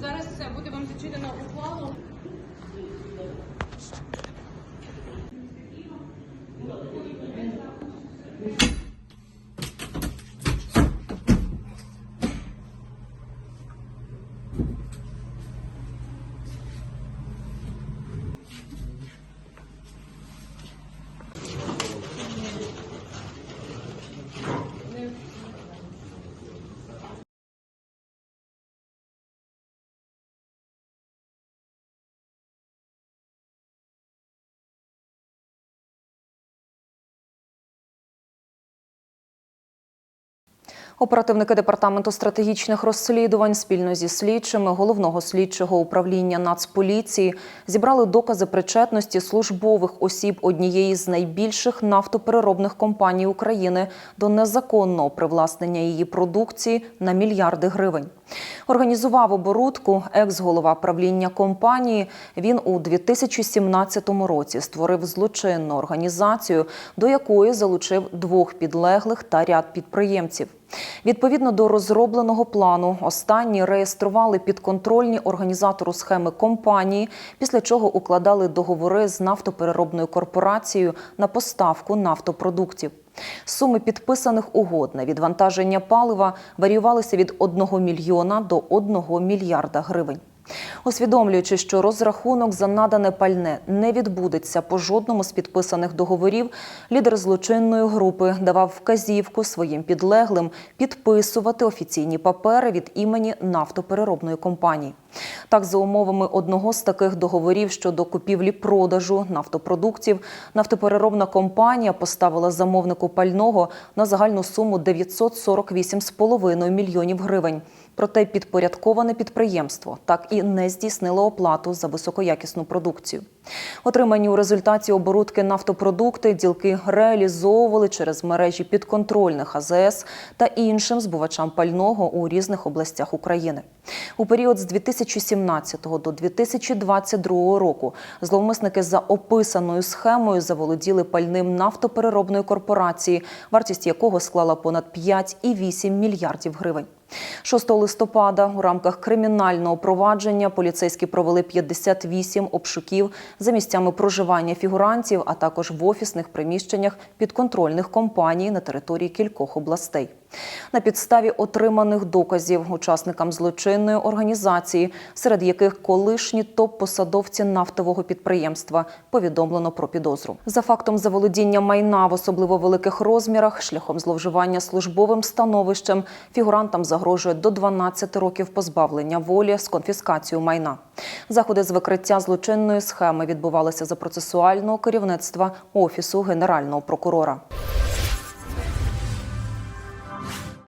Зараз все буде вам зачитано ухвалу. Оперативники департаменту стратегічних розслідувань спільно зі слідчими головного слідчого управління Нацполіції зібрали докази причетності службових осіб однієї з найбільших нафтопереробних компаній України до незаконного привласнення її продукції на мільярди гривень. Організував оборудку екс-голова правління компанії. Він у 2017 році створив злочинну організацію, до якої залучив двох підлеглих та ряд підприємців. Відповідно до розробленого плану, останні реєстрували підконтрольні організатору схеми компанії, після чого укладали договори з нафтопереробною корпорацією на поставку нафтопродуктів. Суми підписаних угод на відвантаження палива варіювалися від 1 мільйона до 1 мільярда гривень. Усвідомлюючи, що розрахунок за надане пальне не відбудеться по жодному з підписаних договорів, лідер злочинної групи давав вказівку своїм підлеглим підписувати офіційні папери від імені нафтопереробної компанії. Так, за умовами одного з таких договорів щодо купівлі-продажу нафтопродуктів, нафтопереробна компанія поставила замовнику пального на загальну суму 948,5 мільйонів гривень. Проте підпорядковане підприємство так і не здійснило оплату за високоякісну продукцію. Отримані у результаті оборудки нафтопродукти ділки реалізовували через мережі підконтрольних АЗС та іншим збувачам пального у різних областях України. У період з 2017 до 2022 року зловмисники за описаною схемою заволоділи пальним нафтопереробної корпорації, вартість якого склала понад 5,8 мільярдів гривень. 6 листопада у рамках кримінального провадження поліцейські провели 58 обшуків за місцями проживання фігурантів, а також в офісних приміщеннях підконтрольних компаній на території кількох областей. На підставі отриманих доказів учасникам злочинної організації, серед яких колишні топ-посадовці нафтового підприємства, повідомлено про підозру. За фактом заволодіння майна в особливо великих розмірах, шляхом зловживання службовим становищем, фігурантам загрожує до 12 років позбавлення волі з конфіскацією майна. Заходи з викриття злочинної схеми відбувалися за процесуального керівництва офісу генерального прокурора.